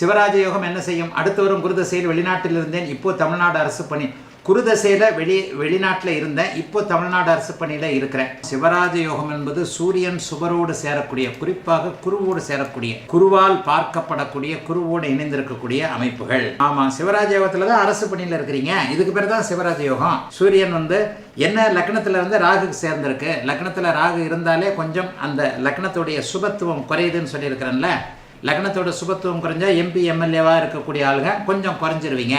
சிவராஜ யோகம் என்ன செய்யும்? அடுத்து வரும் குருதசையில் வெளிநாட்டில் இருந்தேன். இப்போ தமிழ்நாடு அரசு பணி. குருதசையில் வெளி வெளிநாட்டில் இருந்தேன். இப்போ தமிழ்நாடு அரசு பணியில் இருக்கிறேன். சிவராஜ யோகம் என்பது சூரியன் சுவரோடு சேரக்கூடிய குறிப்பாக குருவோடு சேரக்கூடிய குருவால் பார்க்கப்படக்கூடிய குருவோடு இணைந்திருக்கக்கூடிய அமைப்புகள். ஆமாம் சிவராஜ யோகத்தில் தான் அரசு பணியில் இருக்கிறீங்க. இதுக்கு பேர் தான் சிவராஜ யோகம். சூரியன் வந்து என்ன லக்னத்தில் வந்து ராகுக்கு சேர்ந்திருக்கு. லக்னத்தில் ராகு இருந்தாலே கொஞ்சம் அந்த லக்னத்துடைய சுபத்துவம் குறையுதுன்னு சொல்லியிருக்கிறேன்ல. லக்னத்தோட சுபத்துவம் குறைஞ்சா எம்பி எம்எல்ஏவாக இருக்கக்கூடிய ஆளுங்க கொஞ்சம் குறைஞ்சிருவீங்க.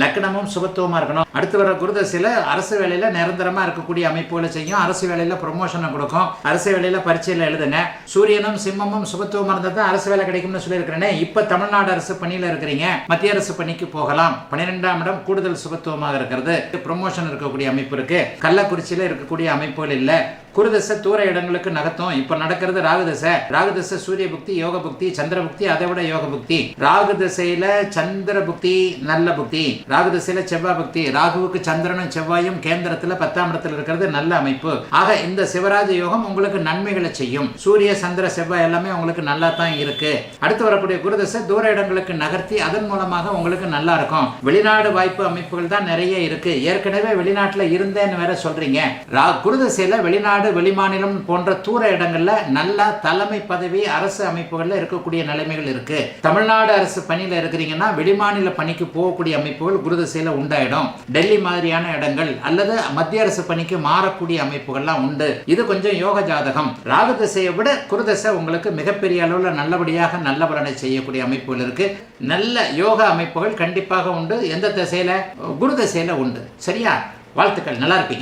லக்னமும் சுபத்துவமாக இருக்கணும். அடுத்து வர குருதசையில் அரசு வேலையில் நிரந்தரமாக இருக்கக்கூடிய அமைப்புகளை செய்யும். அரசு வேலையில் ப்ரொமோஷனை கொடுக்கும். அரசு வேலையில் பரீட்சையில் எழுதுங்க. சூரியனும் சிம்மமும் சுபத்துவமாக இருந்தால் தான் அரசு வேலை கிடைக்கும்னு சொல்லியிருக்கிறேனே. இப்போ தமிழ்நாடு அரசு பணியில் இருக்கிறீங்க. மத்திய அரசு பணிக்கு போகலாம். பன்னிரெண்டாம் இடம் கூடுதல் சுபத்துவமாக இருக்கிறது. ப்ரொமோஷன் இருக்கக்கூடிய அமைப்பு இருக்குது கள்ளக்குறிச்சியில் இருக்கக்கூடிய அமைப்புகள் இல்லை. குருதசை தூர இடங்களுக்கு நகர்த்தும். இப்போ நடக்கிறது ராகுதசை. ராகுதசை சூரிய புக்தி யோக புக்தி சந்திர புக்தி அதை விட யோக புக்தி. ராகு திசையில சந்திர புக்தி நல்ல புக்தி. ராகு திசையில செவ்வாய் புக்தி. ராகுவுக்கு சந்திரனும் செவ்வாயும் கேந்திரத்துல பத்தாம் இடத்துல இருக்கிறது நல்ல அமைப்பு. ஆக இந்த சிவராஜ யோகம் உங்களுக்கு நன்மைகளை செய்யும். சூரிய சந்திர செவ்வாய் எல்லாமே உங்களுக்கு நல்லா தான் இருக்கு. அடுத்து வரக்கூடிய குருதசை தூர இடங்களுக்கு நகர்த்தி அதன் மூலமாக உங்களுக்கு நல்லா இருக்கும். வெளிநாடு வாய்ப்பு அமைப்புகள் தான் நிறைய இருக்கு. ஏற்கனவே வெளிநாட்டுல இருந்தேன்னு வேற சொல்றீங்க. ரா குருதசையில வெளிநாடு வெளிமாநிலம் போன்ற தூர இடங்கள்ல நல்ல தலைமை பதவி அரசு அமைப்புகள்ல இருக்கக்கூடிய நிலைமைகள் இருக்கு. தமிழ்நாடு அரசு பணியில இருக்கிறீங்கன்னா வெளிமாநில பணிக்கு போகக்கூடிய அமைப்புகள் குருதசையில உண்டாயிடும். டெல்லி மாதிரியான இடங்கள் அல்லது மத்திய அரசு பணிக்கு மாறக்கூடிய அமைப்புகள்லாம் உண்டு. இது கொஞ்சம் யோக ஜாதகம். ராகு திசையை விட குருதசை உங்களுக்கு மிகப்பெரிய அளவில் நல்லபடியாக நல்ல பலனை செய்யக்கூடிய அமைப்புகள் இருக்கு. நல்ல யோக அமைப்புகள் கண்டிப்பாக உண்டு. எந்த திசையில? குரு திசையில உண்டு. சரியா? வாழ்த்துக்கள். நல்லா இருப்பீங்க.